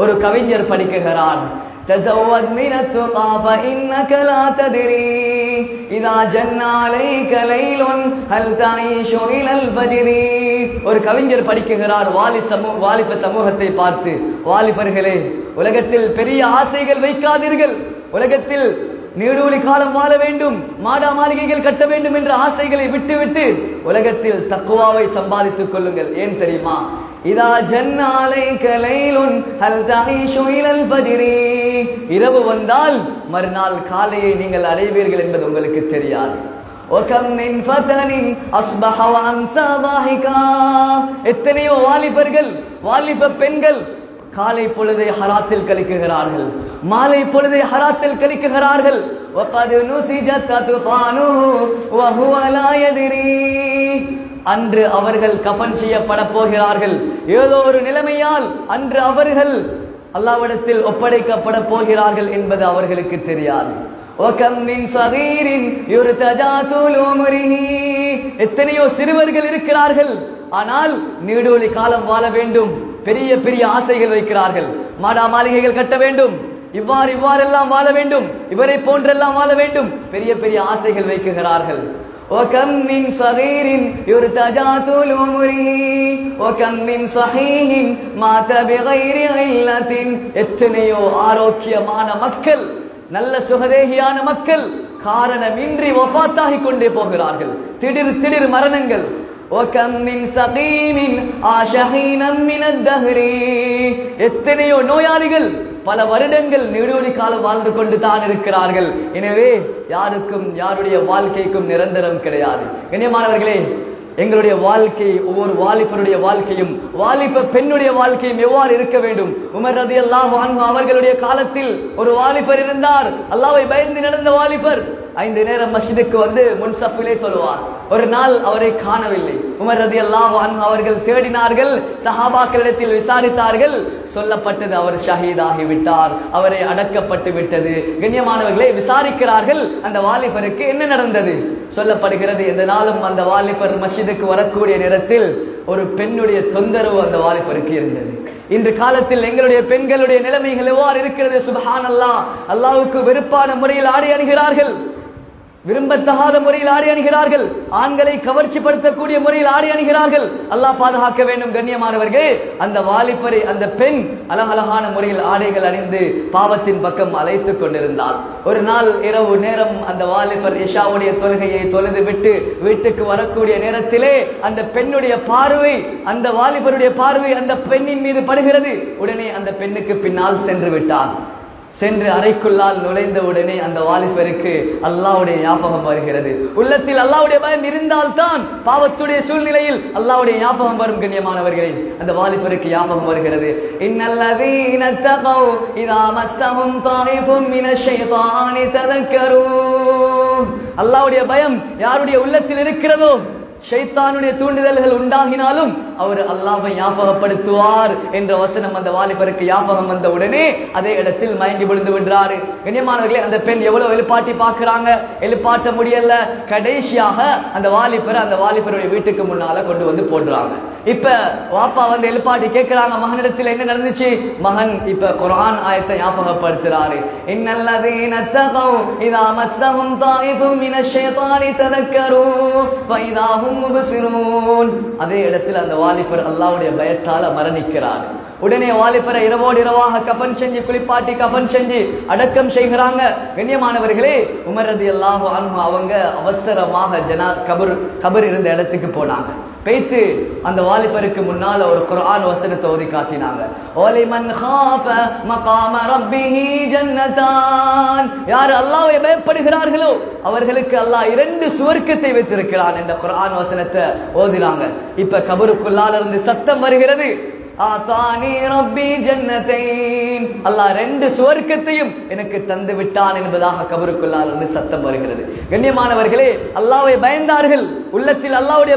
ஒரு கவிஞர் படிக்குகிறான் تزود من التقى فإنك لا تدري إذا جن عليك ليل هل تعيش إلى الفجر ஒரு கவிஞர் படிக்குகிறார் வாலி சமூக வாலிப சமூகத்தை பார்த்து வாலிபர்களே உலகத்தில் பெரிய ஆசைகள் வைக்காதீர்கள் உலகத்தில் நீடூழி காலம் வாழ வேண்டும். மாடா மாளிகைகள் கட்ட வேண்டும் என்ற ஆசைகளை விட்டுவிட்டு உலகத்தில் தக்குவாவை சம்பாதித்துக் கொள்ளுங்கள். ஏன் தெரியுமா? இதா ஜன்னாலை கலைலுன் ஹல் தாயிஷு இலல் ஃபஜ்ரி. இரவு வந்தால் மறுநாள் காலையை நீங்கள் அடைவீர்கள் என்பது உங்களுக்கு தெரியாது. ஒகம் மின் ஃபதனின் அஸ்பஹ வஅம்சா எத்தனையோ வாலிபர்கள் வாலிப பெண்கள் காலை பொழுதை ஹராத்தில் கழிக்குகிறார்கள். மாலை பொழுதை ஹராத்தில் கழிக்குகிறார்கள். அன்று அவர்கள் கஃன் செய்யப்பட போகிறார்கள். ஏதோ ஒரு நிலைமையால் அன்று அவர்கள் அல்லாவிடத்தில் ஒப்படைக்கப்பட போகிறார்கள் என்பது அவர்களுக்கு தெரியாது. எத்தனையோ சிறுவர்கள் இருக்கிறார்கள். ஆனால் நீடூழி காலம் வாழ வேண்டும் பெரிய பெரிய ஆசைகள் வைக்கிறார்கள் மாடா மாளிகைகள் கட்ட வேண்டும் இவ்வாறு இவ்வாறெல்லாம் வாழ வேண்டும் இவரை போன்றெல்லாம் வாழ வேண்டும் பெரிய பெரிய ஆசைகள் வைக்குகிறார்கள் وكم من صغير يرتجى طول عمره وكم من صحيح مات بغير علة எத்தனையோ ஆரோக்கியமான மக்கள் நல்ல சுகதேகியான மக்கள் காரணமின்றி வஃபாத்தாகி கொண்டே போகிறார்கள் திடீர் திடீர் மரணங்கள் ஒகம் மின் சகீமின் ஆஷஹீனம் மினத் தஹ்ரீ எத்தனையோ நோயாளிகள் பல வருடங்கள் நெடுவடி காலம் வாழ்ந்து கொண்டு தான் இருக்கிறார்கள். எனவே யாருக்கும் யாருடைய வாழ்க்கைக்கும் நிரந்தரம் கிடையாது. இனியமானவர்களே எங்களுடைய வாழ்க்கை ஒவ்வொரு வாலிபருடைய வாழ்க்கையும் வாலிப பெண்ணுடைய வாழ்க்கையும் எவ்வாறு இருக்க வேண்டும்? உமர் ரதி அல்லாஹ் அவர்களுடைய காலத்தில் ஒரு வாலிபர் இருந்தார். அல்லாவை பயந்து நடந்த வாலிபர். ஐந்து நேரம் மஸ்ஜிதுக்கு வந்து முன்சஃபிலே தொழுவார். ஒரு நாள் அவரை காணவில்லை. உமர் ரதி அல்லாஹ் அவர்கள் தேடினார்கள். சஹாபாக்களிடத்தில் விசாரித்தார்கள். சொல்லப்பட்டது அவர் ஷஹீதாகி விட்டார். அவரை அடக்கப்பட்டு விட்டது. கண்ணியமானவர்களை விசாரிக்கிறார்கள். அந்த வாலிபருக்கு என்ன நடந்தது? சொல்லப்படுகிறது எந்த நாளும் அந்த வாலிபர் மஸ்ஜிதுக்கு வரக்கூடிய நேரத்தில் ஒரு பெண்ணுடைய தொந்தரவு அந்த வாலிபருக்கு இருந்தது. இன்று காலத்தில் எங்களுடைய பெண்களுடைய நிலைமைகள் எவ்வாறு இருக்கிறது? சுபஹான் அல்லாஹ் அல்லாவுக்கு வெறுப்பான முறையில் ஆடி அணுகிறார்கள். விரும்பத்தகாத முறையில் ஆடை அணுகிறார்கள். ஆண்களை கவர்ச்சிப்படுத்தக்கூடிய முறையில் ஆடை அணுகிறார்கள். அல்லாஹ் பாதுகாக்க வேண்டும் கண்ணியமானவர்களே. அந்த வாலிபரை அந்த பெண் அழகழகான முறையில் ஆடைகள் அணிந்து பாவத்தின் பக்கம் அழைத்துக் கொண்டிருந்தார் ஒரு நாள் இரவு நேரம் அந்த வாலிபர் இஷாவுடைய தொழுகையை தொழுது விட்டு வீட்டுக்கு வரக்கூடிய நேரத்திலே அந்த பெண்ணுடைய பார்வை அந்த வாலிபருடைய பார்வை அந்த பெண்ணின் மீது படுகிறது. உடனே அந்த பெண்ணுக்கு பின்னால் சென்று விட்டார் சென்று அறைக்குள்ளால் நுழைந்த உடனே அந்த வாலிபருக்கு அல்லாவுடைய ஞாபகம் வருகிறது. உள்ளத்தில் அல்லாவுடைய பயம் இருந்தால்தான் பாவத்துடைய சூழ்நிலையில் அல்லாவுடைய ஞாபகம் வரும் கண்ணியமானவர்களே. அந்த வாலிபருக்கு ஞாபகம் வருகிறது. இன்னல்லதீன தகவ் இதா மஸ்ஸஹும் தாயிஃபும் மினஷ் ஷைத்தானி ததக்கரூ அல்லாவுடைய பயம் யாருடைய உள்ளத்தில் இருக்கிறதோ ஷைத்தானுடைய தூண்டுதல்கள் உண்டாகினாலும் அவர் அல்லாவை ஞாபகப்படுத்துவார் என்ற வசனம் அந்த வாலிபருக்கு ஞாபகம் வந்த உடனே அதே இடத்தில் மயங்கி விழுந்து விடுறாரு. கண்ணியமானவர்களே அந்த பெண் எவ்வளவு எழுப்பாட்டி பார்க்கிறாங்க? எழுப்பாட்ட முடியல. கடைசியாக அந்த வாலிபர் அந்த வாலிபருடைய வீட்டுக்கு முன்னால கொண்டு வந்து போடுறாங்க. இப்ப வாப்பா வந்து எழுப்பாட்டி கேட்கிறாங்க மகனிடத்தில் என்ன நடந்துச்சு? மகன் இப்ப குரான் ஆயத்தை ஞாபகப்படுத்துறாரு. இன்னல்லதீன தகவ் இதா மஸ்ஸஹும் தாயிஃபும் மினஷ் ஷைத்தானி ததக்கரு ஃபைதா ஹும் முபஸிரூன். அதே இடத்தில் அந்த வாலிபர் அல்லாவுடைய பயத்தால மரணிக்கிறார். உடனே வாலிபரை இரவோடு இரவாக கஃபன் செஞ்சு குளிப்பாட்டி கஃபன் செஞ்சு அடக்கம் செய்கிறாங்க. கண்ணியமானவர்களே உமரது ரலியல்லாஹு அவங்க அவசரமாக ஜனா கபர் கபர் இருந்த இடத்துக்கு போனாங்க. பெய்த்து அந்த வாலிபருக்கு முன்னால ஒரு குரான் வசனத்தை ஓதி காட்டினாங்க. ஒலிமன் ஹாஃப மகாம ரப்பிஹி ஜன்னதான் யார் அல்லாஹ்வை பயப்படுகிறார்களோ அவர்களுக்கு அல்லாஹ் இரண்டு சுவர்க்கத்தை வைத்திருக்கிறான் என்ற குரான் வசனத்தை ஓதினாங்க. இப்ப கபருக்குள்ளால இருந்து சத்தம் வருகிறது. ஆத்தானி ரப்பி ஜன்னத்தைன். அல்லாஹ் ரெண்டு சுவர்க்கத்தையும் எனக்கு தந்து விட்டான் என்பதாக கபருக்குள்ளால் இருந்து சத்தம் வருகிறது. கண்ணியமானவர்களே அல்லாவை பயந்தார்கள். உள்ளத்தில் அல்லாவுடைய